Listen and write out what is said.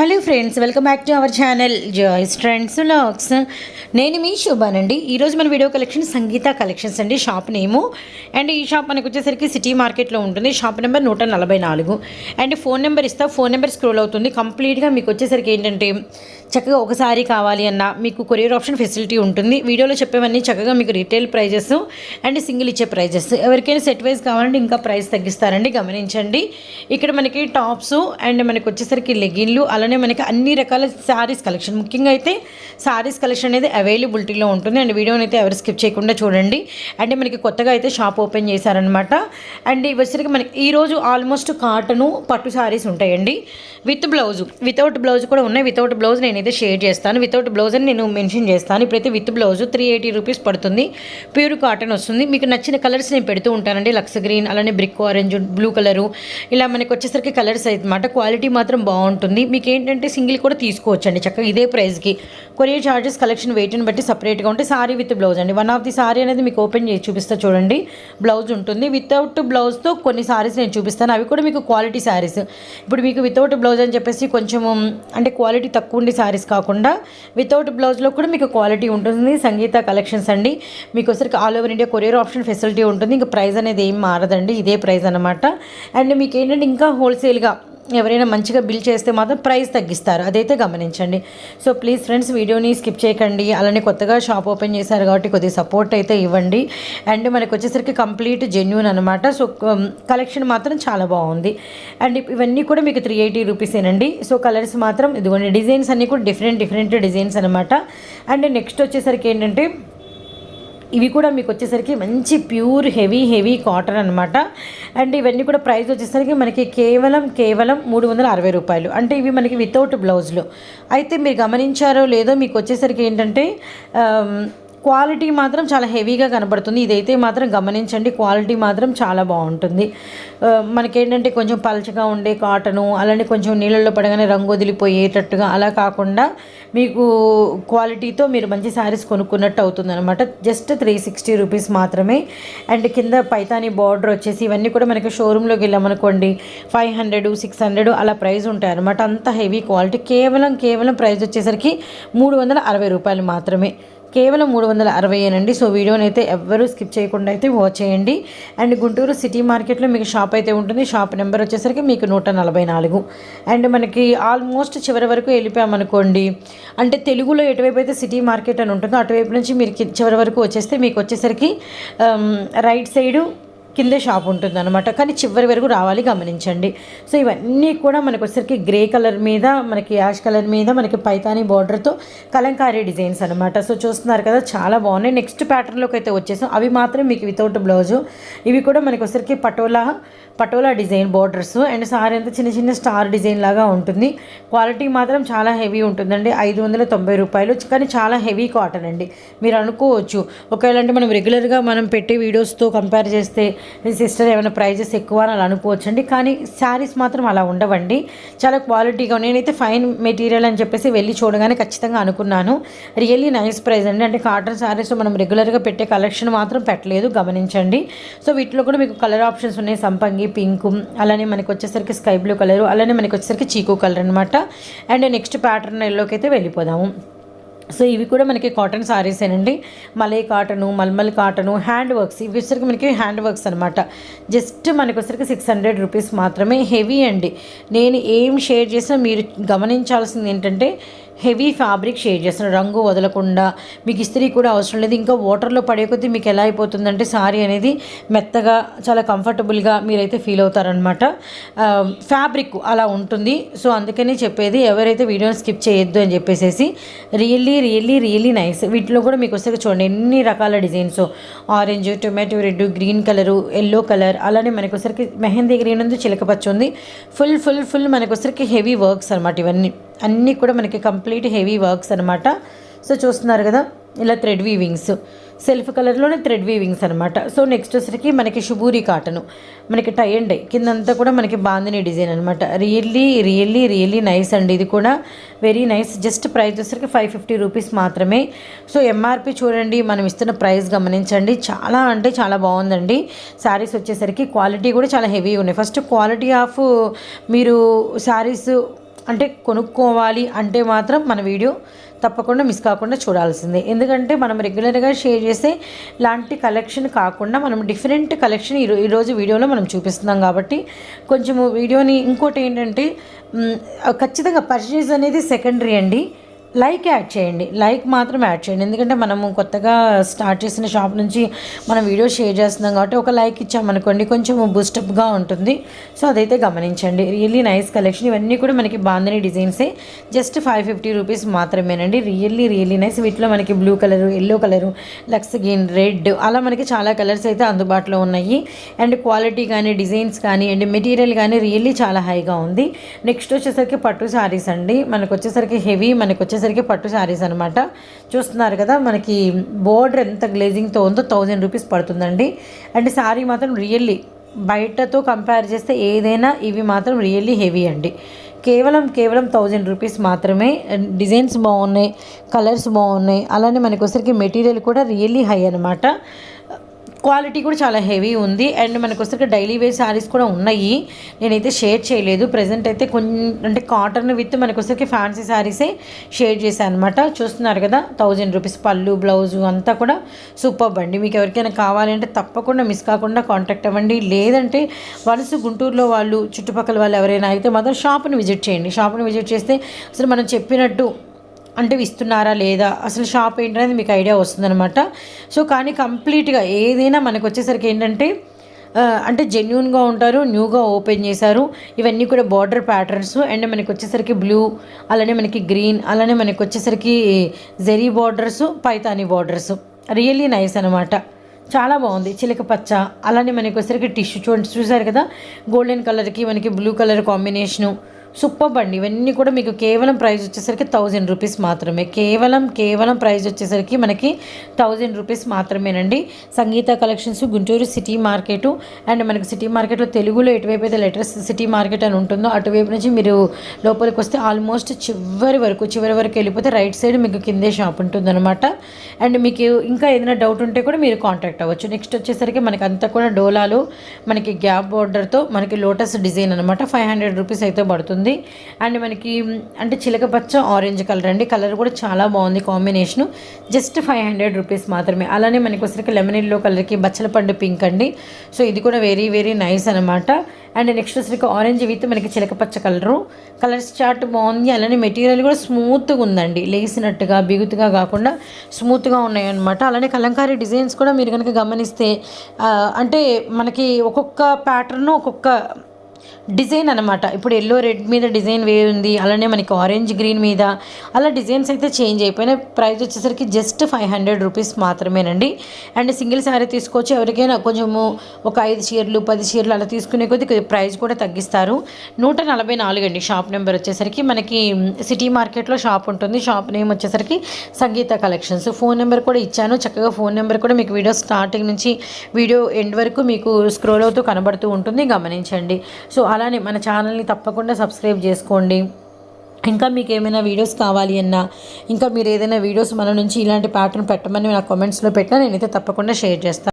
Hello friends welcome back to our channel Joys Trends Looks నేను మీ శోభానండి. ఈరోజు మన వీడియో కలెక్షన్ సంగీత కలెక్షన్స్ అండి షాప్ నేము. అండ్ ఈ షాప్ మనకు వచ్చేసరికి సిటీ మార్కెట్లో ఉంటుంది. షాప్ నెంబర్ నూట నలభై నాలుగు. అండ్ ఫోన్ నెంబర్ ఇస్తా ఫోన్ నెంబర్ స్క్రోల్ అవుతుంది. కంప్లీట్గా మీకు వచ్చేసరికి ఏంటంటే చక్కగా ఒకసారి కావాలి అన్న మీకు కొరియర్ ఆప్షన్ ఫెసిలిటీ ఉంటుంది. వీడియోలో చెప్పేవన్నీ చక్కగా మీకు రీటైల్ ప్రైజెస్ అండ్ సింగిల్ ఇచ్చే ప్రైజెస్. ఎవరికైనా సెట్ వైజ్ కావాలంటే ఇంకా ప్రైస్ తగ్గిస్తారండి గమనించండి. ఇక్కడ మనకి టాప్స్ అండ్ మనకు వచ్చేసరికి లెగిన్లు అలానే మనకి అన్ని రకాల శారీస్ కలెక్షన్. ముఖ్యంగా అయితే శారీస్ కలెక్షన్ అనేది అవైలబిలిటీలో ఉంటుంది. అండ్ వీడియోని అయితే ఎవరు స్కిప్ చేయకుండా చూడండి. అండ్ మనకి కొత్తగా అయితే షాప్ ఓపెన్ చేశారనమాట అండ్ వచ్చరికి వచ్చేసరికి మనకి ఈరోజు ఆల్మోస్ట్ కాటను పట్టు శారీస్ ఉంటాయండి. With blouse. వితౌట్ బ్లౌజ్ కూడా ఉన్నాయి. వితౌట్ బ్లౌజ్ నేనైతే షేర్ చేస్తాను. వితౌట్ బ్లౌజ్ అని నేను మెన్షన్ చేస్తాను. ఇప్పుడైతే with blouse three eighty rupees పడుతుంది. ప్యూర్ కాటన్ వస్తుంది. మీకు నచ్చిన కలర్స్ నేను పెడుతూ ఉంటానండి. లక్స్ గ్రీన్ అలానే బ్రిక్ ఆరెంజ్ బ్లూ కలరు. ఇలా మనకి వచ్చేసరికి కలర్స్ అనమాట క్వాలిటీ మాత్రం బాగుంటుంది. మీకు ఏంటంటే సింగిల్ కూడా తీసుకోవచ్చండి. చక్కగా ఇదే ప్రైస్కి కొరియర్ చార్జెస్ కలెక్షన్ వెయిట్ని బట్టి సపరేట్గా ఉంటే సారీ విత్ బ్లౌజ్ అండి. వన్ ఆఫ్ ది సారీ అనేది మీకు ఓపెన్ చేసి చూపిస్తా చూడండి. బ్లౌజ్ ఉంటుంది. వితౌట్ బ్లౌజ్తో కొన్ని సారీస్ నేను చూపిస్తాను. అవి కూడా మీకు క్వాలిటీ శారీస్ ఇప్పుడు మీకు వితౌట్ బ్లౌజ్ అని చెప్పేసి కొంచెం అంటే క్వాలిటీ తక్కువ ఉండే శారీస్ కాకుండా వితౌట్ బ్లౌజ్లో కూడా మీకు క్వాలిటీ ఉంటుంది. సంగీత కలెక్షన్స్ అండి. మీకు వచ్చరికి all over India courier option facility ఉంటుంది. ఇంకా ప్రైస్ అనేది ఏం మారదండి. ఇదే ప్రైస్ అనమాట అండ్ మీకు ఏంటంటే ఇంకా హోల్సేల్గా ఎవరైనా మంచిగా బిల్ చేస్తే మాత్రం ప్రైస్ తగ్గిస్తారు. అదైతే గమనించండి. సో ప్లీజ్ ఫ్రెండ్స్ వీడియోని స్కిప్ చేయకండి. అలానే కొత్తగా షాప్ ఓపెన్ చేశారు కాబట్టి కొద్దిగా సపోర్ట్ అయితే ఇవ్వండి. అండ్ మనకు వచ్చేసరికి కంప్లీట్ జెన్యున్ అనమాట సో కలెక్షన్ మాత్రం చాలా బాగుంది. అండ్ ఇవన్నీ కూడా మీకు త్రీ ఎయిటీ రూపీసేనండి సో కలర్స్ మాత్రం ఇదిగోండి డిజైన్స్ అన్నీ కూడా డిఫరెంట్ డిఫరెంట్ డిజైన్స్ అనమాట అండ్ నెక్స్ట్ వచ్చేసరికి ఏంటంటే ఇవి కూడా మీకు వచ్చేసరికి మంచి ప్యూర్ హెవీ హెవీ కాటన్ అనమాట అండ్ ఇవన్నీ కూడా ప్రైస్ వచ్చేసరికి మనకి కేవలం కేవలం మూడు వందల అరవై రూపాయలు. అంటే ఇవి మనకి వితౌట్ బ్లౌజ్లో అయితే మీరు గమనించారో లేదో మీకు వచ్చేసరికి ఏంటంటే క్వాలిటీ మాత్రం చాలా హెవీగా కనబడుతుంది. ఇదైతే మాత్రం గమనించండి క్వాలిటీ మాత్రం చాలా బాగుంటుంది. మనకేంటంటే కొంచెం పలచగా ఉండే కాటను అలానే కొంచెం నీళ్ళల్లో పడగానే రంగు వదిలిపోయేటట్టుగా అలా కాకుండా మీకు క్వాలిటీతో మీరు మంచి శారీస్ కొనుక్కున్నట్టు అవుతుంది అనమాట జస్ట్ త్రీ సిక్స్టీ రూపీస్ మాత్రమే. అండ్ కింద పైతాని బార్డర్ వచ్చేసి ఇవన్నీ కూడా మనకి షోరూంలోకి వెళ్ళామనుకోండి ఫైవ్ హండ్రెడ్ సిక్స్ హండ్రెడ్ అలా ప్రైస్ ఉంటాయి అనమాట అంత హెవీ క్వాలిటీ. కేవలం కేవలం ప్రైస్ వచ్చేసరికి మూడు వందల అరవై రూపాయలు మాత్రమే. కేవలం మూడు వందల అరవై అండి. సో వీడియోని అయితే ఎవ్వరూ స్కిప్ చేయకుండా అయితే వాచ్ చేయండి. అండ్ గుంటూరు సిటీ మార్కెట్లో మీకు షాప్ అయితే ఉంటుంది. షాప్ నెంబర్ వచ్చేసరికి మీకు నూట నలభై నాలుగు. అండ్ మనకి ఆల్మోస్ట్ చివరి వరకు వెళ్ళిపోయామనుకోండి అంటే తెలుగులో ఎటువైపు అయితే సిటీ మార్కెట్ అని ఉంటుందో అటువైపు నుంచి మీరు చివరి వరకు వచ్చేస్తే మీకు వచ్చేసరికి um, రైట్ సైడు కిందే షాప్ ఉంటుందన్నమాట. కానీ చివరి వరకు రావాలి గమనించండి. సో ఇవన్నీ కూడా మనకు వచ్చేసరికి గ్రే కలర్ మీద మనకి యాష్ కలర్ మీద మనకి పైతాని బార్డర్తో కలంకారీ డిజైన్స్ అనమాట సో చూస్తున్నారు కదా చాలా బాగున్నాయి. నెక్స్ట్ ప్యాటర్న్లోకి అయితే వచ్చేసాం. అవి మాత్రం మీకు వితౌట్ బ్లౌజు. ఇవి కూడా మనకు వచ్చరికి Patola Patola design borders and sari అంతా చిన్న చిన్న స్టార్ డిజైన్ లాగా ఉంటుంది. క్వాలిటీ మాత్రం చాలా హెవీ ఉంటుందండి. ఐదు వందల తొంభై రూపాయలు. కానీ చాలా హెవీ కాటన్ అండి. మీరు అనుకోవచ్చు. ఒకవేళ అంటే మనం రెగ్యులర్గా మనం పెట్టే వీడియోస్తో కంపేర్ చేస్తే సిస్టర్ ఏమైనా ప్రైజెస్ ఎక్కువ అని అలా అనుకోవచ్చు అండి కానీ శారీస్ మాత్రం అలా ఉండవండి. చాలా క్వాలిటీగా నేనైతే ఫైన్ మెటీరియల్ అని చెప్పేసి వెళ్ళి చూడగానే ఖచ్చితంగా అనుకున్నాను. రియల్లీ నైస్ ప్రైస్ అండి. అంటే కాటన్ శారీస్ మనం రెగ్యులర్గా పెట్టే కలెక్షన్ మాత్రం పెట్టలేదు గమనించండి. సో వీటిలో కూడా మీకు కలర్ ఆప్షన్స్ ఉన్నాయి. సంపంగి పింక్ అలానే మనకు వచ్చేసరికి స్కై బ్లూ కలర్ అలానే మనకి వచ్చేసరికి చీకు కలర్ అనమాట అండ్ నెక్స్ట్ ప్యాటర్న్ ఎల్లోకి అయితే వెళ్ళిపోదాము. సో ఇవి కూడా మనకి కాటన్ సారీస్ ఏనండి. Malai cotton mulmul cotton hand works ఇవి వచ్చరికి మనకి హ్యాండ్ వర్క్స్ అనమాట జస్ట్ మనకు వచ్చరికి సిక్స్ హండ్రెడ్ రూపీస్ మాత్రమే హెవీ అండి. నేను ఏం షేర్ చేసినా మీరు గమనించాల్సింది ఏంటంటే హెవీ ఫ్యాబ్రిక్ షేడ్ చేస్తున్నాను రంగు వదలకుండా మీకు ఇస్త్రీ కూడా అవసరం లేదు. ఇంకా వాటర్లో పడే కొద్దీ మీకు ఎలా అయిపోతుందంటే సారీ అనేది మెత్తగా చాలా కంఫర్టబుల్గా మీరైతే ఫీల్ అవుతారనమాట ఫ్యాబ్రిక్ అలా ఉంటుంది. సో అందుకని చెప్పేది ఎవరైతే వీడియోని స్కిప్ చేయొద్దు అని చెప్పేసి రియల్లీ రియల్లీ రియల్లీ నైస్. వీటిలో కూడా మీకు వస్తే చూడండి ఎన్ని రకాల designs. Orange tomato red green colour yellow colour. అలానే మనకి వచ్చరికి మెహందీ గ్రీన్ ఉంది చిలకపచ్చ ఉంది. ఫుల్ ఫుల్ ఫుల్ మనకొసరికి వచ్చరికి హెవీ వర్క్స్ అనమాట ఇవన్నీ. అన్నీ కూడా మనకి కంప్లీట్ హెవీ వర్క్స్ అనమాట సో చూస్తున్నారు కదా ఇలా థ్రెడ్ వీవింగ్స్ సెల్ఫ్ కలర్లోనే థ్రెడ్ వీవింగ్స్ అనమాట సో నెక్స్ట్ వచ్చరికి మనకి షుబూరి కాటను మనకి టై అండ్ డై కిందంతా కూడా మనకి బాందిని డిజైన్ అనమాట రియల్లీ రియల్లీ రియల్లీ నైస్ అండి ఇది కూడా. వెరీ నైస్ జస్ట్ ప్రైస్ వచ్చరికి ఫైవ్ ఫిఫ్టీ రూపీస్ మాత్రమే. సో ఎంఆర్పి చూడండి మనం ఇస్తున్న ప్రైస్ గమనించండి. చాలా అంటే చాలా బాగుందండి. శారీస్ వచ్చేసరికి క్వాలిటీ కూడా చాలా హెవీ ఉన్నాయి. ఫస్ట్ క్వాలిటీ ఆఫ్ మీరు శారీస్ అంటే కొనుక్కోవాలి అంటే మాత్రం మన వీడియో తప్పకుండా మిస్ కాకుండా చూడాల్సిందే. ఎందుకంటే మనం రెగ్యులర్గా షేర్ చేసే లాంటి కలెక్షన్ కాకుండా మనం డిఫరెంట్ కలెక్షన్ ఈరో ఈరోజు వీడియోలో మనం చూపిస్తున్నాం కాబట్టి కొంచెము వీడియోని ఇంకోటి ఏంటంటే ఖచ్చితంగా పర్చేజ్ అనేది సెకండరీ అండి. లైక్ యాడ్ చేయండి. లైక్ మాత్రం యాడ్ చేయండి. ఎందుకంటే మనము కొత్తగా స్టార్ట్ చేసిన షాప్ నుంచి మనం వీడియో షేర్ చేస్తున్నాం కాబట్టి ఒక లైక్ ఇచ్చామనుకోండి కొంచెం బూస్టప్గా ఉంటుంది. సో అదైతే గమనించండి. రియల్లీ నైస్ కలెక్షన్ ఇవన్నీ కూడా మనకి బాందని డిజైన్సే. జస్ట్ ఫైవ్ ఫిఫ్టీ రూపీస్ మాత్రమేనండి. రియల్లీ రియల్లీ నైస్ వీటిలో మనకి బ్లూ కలరు ఎల్లో కలరు లక్స్ గ్రీన్ రెడ్ అలా మనకి చాలా కలర్స్ అయితే అందుబాటులో ఉన్నాయి. అండ్ క్వాలిటీ కానీ డిజైన్స్ కానీ అండ్ మెటీరియల్ కానీ రియల్లీ చాలా హైగా ఉంది. నెక్స్ట్ వచ్చేసరికి పట్టు శారీస్ అండి. మనకు వచ్చేసరికి హెవీ మనకు వచ్చేసరికి పట్టు శారీస్ అనమాట చూస్తున్నారు కదా మనకి బోర్డర్ ఎంత గ్లేజింగ్తో ఉందో థౌజండ్ రూపీస్ పడుతుందండి. అండ్ శారీ మాత్రం రియల్లీ బయటతో కంపేర్ చేస్తే ఏదైనా ఇవి మాత్రం రియల్లీ హెవీ అండి. కేవలం కేవలం థౌజండ్ రూపీస్ మాత్రమే. డిజైన్స్ బాగున్నాయి కలర్స్ బాగున్నాయి. అలానే మనకి వచ్చరికి మెటీరియల్ కూడా రియల్లీ హై అనమాట క్వాలిటీ కూడా చాలా హెవీ ఉంది. అండ్ మనకు వస్తే డైలీ వేర్ శారీస్ కూడా ఉన్నాయి. నేనైతే షేర్ చేయలేదు. ప్రజెంట్ అయితే కొంచెం అంటే కాటన్ విత్ మనకు వచ్చరికి ఫ్యాన్సీ శారీసే షేర్ చేశాను అనమాట చూస్తున్నారు కదా థౌజండ్ రూపీస్ పళ్ళు బ్లౌజు అంతా కూడా సూపర్ అండి మీకు ఎవరికైనా కావాలంటే తప్పకుండా మిస్ కాకుండా కాంటాక్ట్ అవ్వండి. లేదంటే వలస గుంటూరులో వాళ్ళు చుట్టుపక్కల వాళ్ళు ఎవరైనా అయితే మాత్రం షాప్ని విజిట్ చేయండి. షాప్ని విజిట్ చేస్తే అసలు మనం చెప్పినట్టు అంటే ఇస్తున్నారా లేదా? అసలు షాప్ ఏంటనేది మీకు ఐడియా వస్తుందన్నమాట. సో కానీ కంప్లీట్గా ఏదైనా మనకు వచ్చేసరికి ఏంటంటే అంటే జెన్యున్గా ఉంటారు న్యూగా ఓపెన్ చేశారు. ఇవన్నీ కూడా బార్డర్ ప్యాటర్న్స్. అండ్ మనకి వచ్చేసరికి బ్లూ అలానే మనకి గ్రీన్ అలానే మనకి వచ్చేసరికి zari borders Paithani borders. Really nice అనమాట చాలా బాగుంది. చిలక పచ్చ అలానే మనకి వచ్చేసరికి టిష్యూ చూడండి చూసారు కదా? గోల్డెన్ కలర్కి మనకి బ్లూ కలర్ కాంబినేషను. సూపర్ అండి ఇవన్నీ కూడా మీకు కేవలం ప్రైస్ వచ్చేసరికి థౌజండ్ రూపీస్ మాత్రమే. కేవలం కేవలం ప్రైస్ వచ్చేసరికి మనకి థౌజండ్ రూపీస్ మాత్రమేనండి. Sangeetha collections Guntur city market and మనకి సిటీ మార్కెట్లో తెలుగులో ఎటువైపు అయితే లెటర్స్ సిటీ మార్కెట్ అని ఉంటుందో అటువైపు నుంచి మీరు లోపలికి వస్తే ఆల్మోస్ట్ చివరి వరకు చివరి వరకు వెళ్ళిపోతే రైట్ సైడ్ మీకు కిందే షాప్ ఉంటుందన్నమాట. అండ్ మీకు ఇంకా ఏదైనా డౌట్ ఉంటే కూడా మీరు కాంటాక్ట్ అవ్వచ్చు. నెక్స్ట్ వచ్చేసరికి మనకి అంతా కూడా డోలాలో మనకి గ్యాప్ బోర్డర్తో మనకి లోటస్ డిజైన్ అనమాట ఫైవ్ హండ్రెడ్ రూపీస్ అయితే పడుతుంది. అండ్ మనకి అంటే చిలక పచ్చ ఆరెంజ్ కలర్ అండి. కలర్ కూడా చాలా బాగుంది combination. Just five hundred rupees మాత్రమే. అలానే మనకి వచ్చరికి లెమన్ ఎల్లో కలర్కి బచ్చల పండు పింక్ అండి. సో ఇది కూడా వెరీ వెరీ నైస్ అనమాట అండ్ నెక్స్ట్ వచ్చరికి ఆరెంజ్ విత్ మనకి చిలక పచ్చ కలరు. కలర్స్ చార్ట్ బాగుంది. అలానే మెటీరియల్ కూడా స్మూత్గా ఉందండి. లేసినట్టుగా బిగుతుగా కాకుండా స్మూత్గా ఉన్నాయి అనమాట అలానే కలంకారీ డిజైన్స్ కూడా మీరు కనుక గమనిస్తే అంటే మనకి ఒక్కొక్క ప్యాటర్న్ ఒక్కొక్క డిజైన్ అనమాట ఇప్పుడు ఎల్లో రెడ్ మీద డిజైన్ వే ఉంది. అలానే మనకి ఆరెంజ్ గ్రీన్ మీద. అలా డిజైన్స్ అయితే చేంజ్ అయిపోయినాయి. ప్రైస్ వచ్చేసరికి జస్ట్ ఫైవ్ హండ్రెడ్ రూపీస్ మాత్రమేనండి. అండ్ సింగిల్ శారీ తీసుకోవచ్చు. ఎవరికైనా కొంచెము ఒక ఐదు చీరలు పది చీరలు అలా తీసుకునే కొద్ది కొద్దిగా ప్రైస్ కూడా తగ్గిస్తారు. నూట నలభై నాలుగు అండి షాప్ నెంబర్ వచ్చేసరికి. మనకి సిటీ మార్కెట్లో షాప్ ఉంటుంది. షాప్ నేమ్ వచ్చేసరికి సంగీత కలెక్షన్స్. ఫోన్ నెంబర్ కూడా ఇచ్చాను. చక్కగా ఫోన్ నెంబర్ కూడా మీకు వీడియో స్టార్టింగ్ నుంచి వీడియో ఎండ్ వరకు మీకు స్క్రోల్ అవుతూ కనబడుతూ ఉంటుంది. గమనించండి. సో అలానే మన ఛానల్ని తప్పకుండా సబ్స్క్రైబ్ చేసుకోండి. ఇంకా మీకు ఏమైనా వీడియోస్ కావాలి అన్నా ఇంకా మీరు ఏదైనా వీడియోస్ మన నుంచి ఇలాంటి ప్యాటర్న్ పెట్టమని నా కామెంట్స్లో పెట్టినా నేనైతే తప్పకుండా షేర్ చేస్తాను